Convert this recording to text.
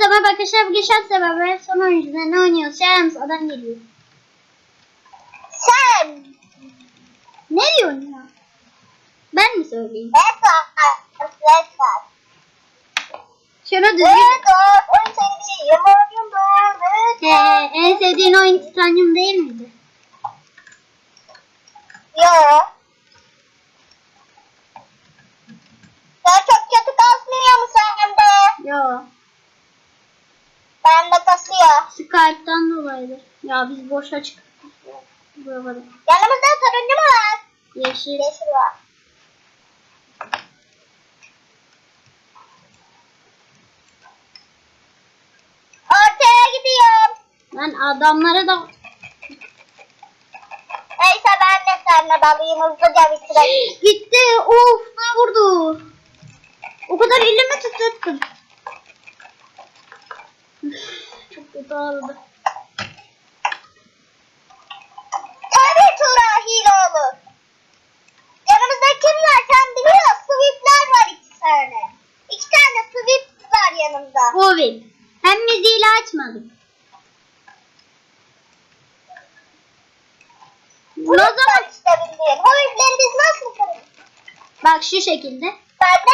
Hepinize merhaba arkadaşlar. Bugün şans sebebi son oyuncuda ne oynuyoruz? Şans adam geliyor. Sen. Ne diyorsun ya? Ben mi söyleyeyim? Bedwars. Bedwars. Şunu düzgün. Bedwars. En sevdiğim oyundur. Ee, Bedwars. en sevdiğin oyun Titanium değil miydi? Yo. Ya çok kötü kasmıyor mu sende? Yo. Bende kasıyor. Skype'tan dolayıdır. Ya biz boşa çıktık. Buraları. Yanımızda turuncu mu var? Yeşil. Yeşil var. Ortaya gidiyorum. Ben adamlara da... Neyse ben de seninle dalayım hızlıca bitireyim. Gitti. Of ne vurdu. O kadar elimi titrettim. Ağrıdı. Tabii Tura hile olur. Yanımızda kim var sen biliyor. Sweep'ler var iki tane. İki tane sweep var yanımda. Hovil. Hem müziğiyle açmadık. Bu zaman? işte bildiğin. O ipleri biz nasıl kırıyoruz? Bak şu şekilde. Bende